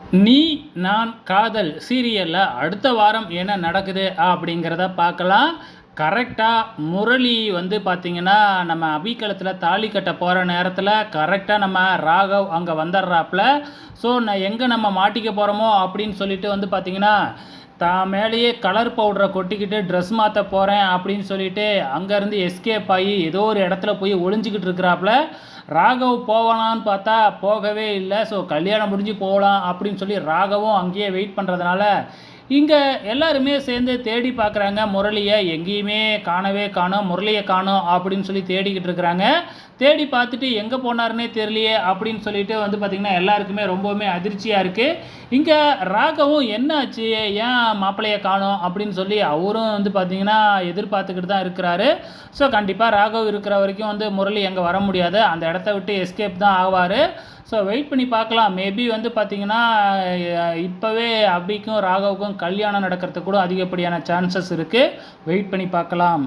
நீ நான் காதல் சீரியலில் அடுத்த வாரம் என்ன நடக்குது அப்படிங்கிறத பார்க்கலாம். கரெக்டாக முரளி வந்து பார்த்திங்கன்னா நம்ம அபிக்களத்தில் தாலி கட்ட போகிற நேரத்தில் கரெக்டாக நம்ம ராகவ் அங்கே வந்துடுறாப்புல. ஸோ நான் எங்கே நம்ம மாட்டிக்க போகிறோமோ அப்படின்னு சொல்லிட்டு வந்து பார்த்திங்கன்னா தான் மேலேயே கலர் பவுடரை கொட்டிக்கிட்டு ட்ரெஸ் மாற்ற போகிறேன் அப்படின்னு சொல்லிட்டு அங்கேருந்து எஸ்கேப் ஆகி ஏதோ ஒரு இடத்துல போய் ஒளிஞ்சிக்கிட்டு இருக்கிறாப்புல. ராகவ் போகலான்னு பார்த்தா போகவே இல்லை. ஸோ கல்யாணம் முடிஞ்சு போகலாம் அப்படின்னு சொல்லி ராகவும் அங்கேயே வெயிட் பண்ணுறதுனால இங்கே எல்லாருமே சேர்ந்து தேடி பார்க்குறாங்க. முரளியை எங்கேயுமே காணவே காணும். முரளியை காணோம் அப்படின்னு சொல்லி தேடிக்கிட்டு இருக்கிறாங்க. தேடி பார்த்துட்டு எங்கே போனாருன்னே தெரியலையே அப்படின்னு சொல்லிட்டு வந்து பார்த்திங்கன்னா எல்லாருக்குமே ரொம்பவுமே அதிர்ச்சியாக இருக்குது இங்கே ராகவும் என்ன ஆச்சு ஏன் மாப்பிள்ளையை காணோம்? அப்படின்னு சொல்லி அவரும் வந்து பார்த்திங்கன்னா எதிர்பார்த்துக்கிட்டு தான் இருக்கிறாரு. ஸோ கண்டிப்பாக ராகவ் இருக்கிற வரைக்கும் வந்து முரளி எங்கே வர முடியாது. அந்த இடத்த விட்டு எஸ்கேப் தான் ஆவார். ஸோ வெயிட் பண்ணி பார்க்கலாம். மேபி வந்து பார்த்திங்கன்னா இப்போவே அபிக்கும் ராகவுக்கும் கல்யாணம் நடக்கிறதுக்கு கூட அதிகப்படியான சான்சஸ் இருக்குது வெயிட் பண்ணி பார்க்கலாம்.